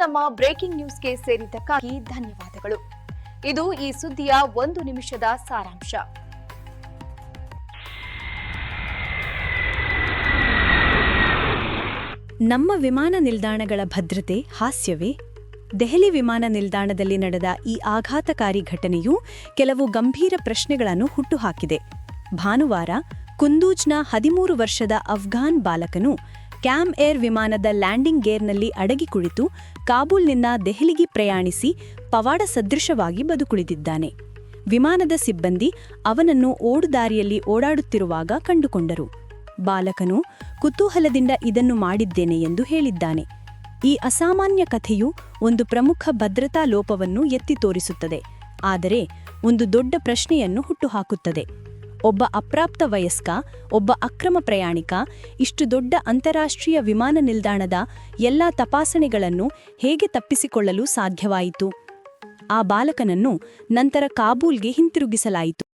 ನಮ್ಮ ಬ್ರೇಕಿಂಗ್ ನ್ಯೂಸ್ಗೆ ಸೇರಿದ್ದಕ್ಕಾಗಿ ಧನ್ಯವಾದಗಳು. ಇದು ಈ ಸುದ್ದಿಯ ಒಂದು ನಿಮಿಷದ ಸಾರಾಂಶ. ನಮ್ಮ ವಿಮಾನ ನಿಲ್ದಾಣಗಳ ಭದ್ರತೆ, ಹಾಸ್ಯವೇ? ದೆಹಲಿ ವಿಮಾನ ನಿಲ್ದಾಣದಲ್ಲಿ ನಡೆದ ಈ ಆಘಾತಕಾರಿ ಘಟನೆಯು ಕೆಲವು ಗಂಭೀರ ಪ್ರಶ್ನೆಗಳನ್ನು ಹುಟ್ಟುಹಾಕಿದೆ. ಭಾನುವಾರ ಕುಂದೂಜ್ನ ಹದಿಮೂರು ವರ್ಷದ ಅಫ್ಘಾನ್ ಬಾಲಕನು ಕ್ಯಾಮ್ ಏರ್ ವಿಮಾನದ ಲ್ಯಾಂಡಿಂಗ್ ಗೇರ್ನಲ್ಲಿ ಅಡಗಿ ಕುಳಿತು ಕಾಬೂಲ್ನಿಂದ ದೆಹಲಿಗೆ ಪ್ರಯಾಣಿಸಿ ಪವಾಡ ಸದೃಶವಾಗಿ ಬದುಕುಳಿದಿದ್ದಾನೆ. ವಿಮಾನದ ಸಿಬ್ಬಂದಿ ಅವನನ್ನು ಓಡುದಾರಿಯಲ್ಲಿ ಓಡಾಡುತ್ತಿರುವಾಗ ಕಂಡುಕೊಂಡರು. ಬಾಲಕನು, ಕುತೂಹಲದಿಂದ ಇದನ್ನು ಮಾಡಿದ್ದೇನೆ ಎಂದು ಹೇಳಿದ್ದಾನೆ. ಈ ಅಸಾಮಾನ್ಯ ಕಥೆಯು ಒಂದು ಪ್ರಮುಖ ಭದ್ರತಾ ಲೋಪವನ್ನು ಎತ್ತಿ ತೋರಿಸುತ್ತದೆ. ಆದರೆ, ಒಂದು ದೊಡ್ಡ ಪ್ರಶ್ನೆಯನ್ನು ಹುಟ್ಟುಹಾಕುತ್ತದೆ. ಒಬ್ಬ ಅಪ್ರಾಪ್ತ ವಯಸ್ಕ, ಒಬ್ಬ ಅಕ್ರಮ ಪ್ರಯಾಣಿಕ, ಇಷ್ಟು ದೊಡ್ಡ ಅಂತಾರಾಷ್ಟ್ರೀಯ ವಿಮಾನ ನಿಲ್ದಾಣದ ಎಲ್ಲ ತಪಾಸಣೆಗಳನ್ನು ಹೇಗೆ ತಪ್ಪಿಸಿಕೊಳ್ಳಲು ಸಾಧ್ಯವಾಯಿತು? ಆ ಬಾಲಕನನ್ನು ನಂತರ ಕಾಬೂಲ್ಗೆ ಹಿಂತಿರುಗಿಸಲಾಯಿತು.